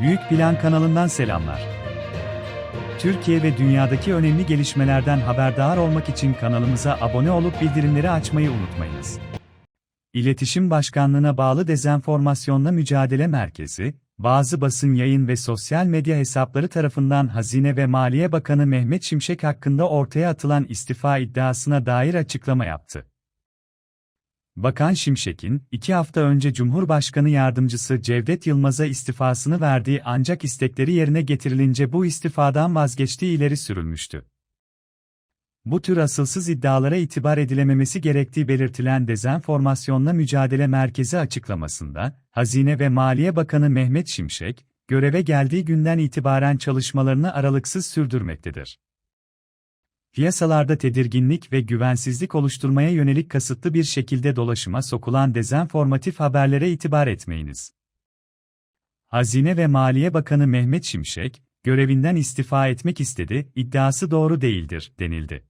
Büyük Plan kanalından selamlar. Türkiye ve dünyadaki önemli gelişmelerden haberdar olmak için kanalımıza abone olup bildirimleri açmayı unutmayınız. İletişim Başkanlığı'na bağlı Dezenformasyonla Mücadele Merkezi, bazı basın yayın ve sosyal medya hesapları tarafından Hazine ve Maliye Bakanı Mehmet Şimşek hakkında ortaya atılan istifa iddiasına dair açıklama yaptı. Bakan Şimşek'in, iki hafta önce Cumhurbaşkanı Yardımcısı Cevdet Yılmaz'a istifasını verdiği ancak istekleri yerine getirilince bu istifadan vazgeçtiği ileri sürülmüştü. Bu tür asılsız iddialara itibar edilememesi gerektiği belirtilen Dezenformasyonla Mücadele Merkezi açıklamasında, Hazine ve Maliye Bakanı Mehmet Şimşek, göreve geldiği günden itibaren çalışmalarını aralıksız sürdürmektedir piyasalarda tedirginlik ve güvensizlik oluşturmaya yönelik kasıtlı bir şekilde dolaşıma sokulan dezenformatif haberlere itibar etmeyiniz. Hazine ve Maliye Bakanı Mehmet Şimşek, görevinden istifa etmek istedi, iddiası doğru değildir, denildi.